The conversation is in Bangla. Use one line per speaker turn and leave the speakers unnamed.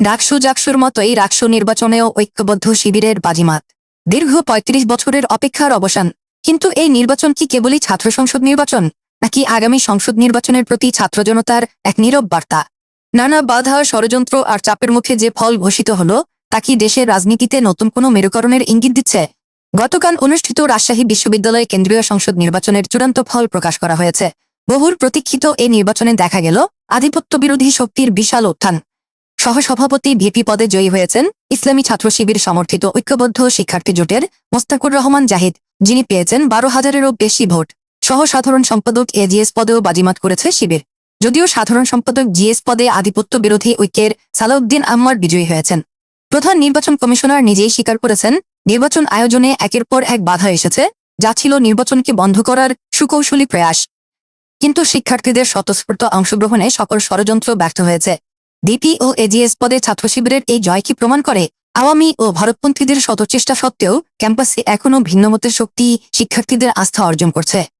ডাকসু জাকসুর মতোই রাকসু নির্বাচনেও ঐক্যবদ্ধ শিবিরের বাজিমাত। দীর্ঘ ৩৫ বছরের অপেক্ষার অবসান। কিন্তু এই নির্বাচন কি কেবলই ছাত্র সংসদ নির্বাচন, নাকি আগামী সংসদ নির্বাচনের প্রতি ছাত্র জনতার এক নীরব বার্তা? নানা বাধা, ষড়যন্ত্র আর চাপের মুখে যে ফল ঘোষিত হল, তা কি দেশের রাজনীতিতে নতুন কোনো মেরুকরণের ইঙ্গিত দিচ্ছে? গতকাল অনুষ্ঠিত রাজশাহী বিশ্ববিদ্যালয়ে কেন্দ্রীয় সংসদ নির্বাচনের চূড়ান্ত ফল প্রকাশ করা হয়েছে। বহুর প্রতীক্ষিত এই নির্বাচনে দেখা গেল আধিপত্য বিরোধী শক্তির বিশাল উত্থান। সহসভাপতি ভিপি পদে জয়ী হয়েছেন ইসলামী ছাত্র শিবির সমর্থিত ঐক্যবদ্ধ শিক্ষার্থী জোটের মোস্তাকুর রহমান জাহিদ, যিনি পেয়েছেন বারো হাজারেরও বেশি ভোট। সহ সাধারণ সম্পাদক এজিএস পদেও বাজিমাত করেছে শিবির। যদিও সাধারণ সম্পাদক জিএস পদে আধিপত্য বিরোধী ঐক্যের সালাউদ্দিন আহমদ বিজয়ী হয়েছেন। প্রধান নির্বাচন কমিশনার নিজেই স্বীকার করেছেন, নির্বাচন আয়োজনে একের পর এক বাধা এসেছে, যা ছিল নির্বাচনকে বন্ধ করার সুকৌশলী প্রয়াস। কিন্তু শিক্ষার্থীদের স্বতঃস্ফূর্ত অংশগ্রহণে সকল ষড়যন্ত্র ব্যর্থ হয়েছে। ডিপি ও এজিএস পদে ছাত্র শিবিরের এই জয় কি প্রমাণ করে? আওয়ামী ও ভারতপন্থীদের শত চেষ্টা সত্ত্বেও ক্যাম্পাসে এখনও ভিন্নমতের শক্তি শিক্ষার্থীদের আস্থা অর্জন করছে।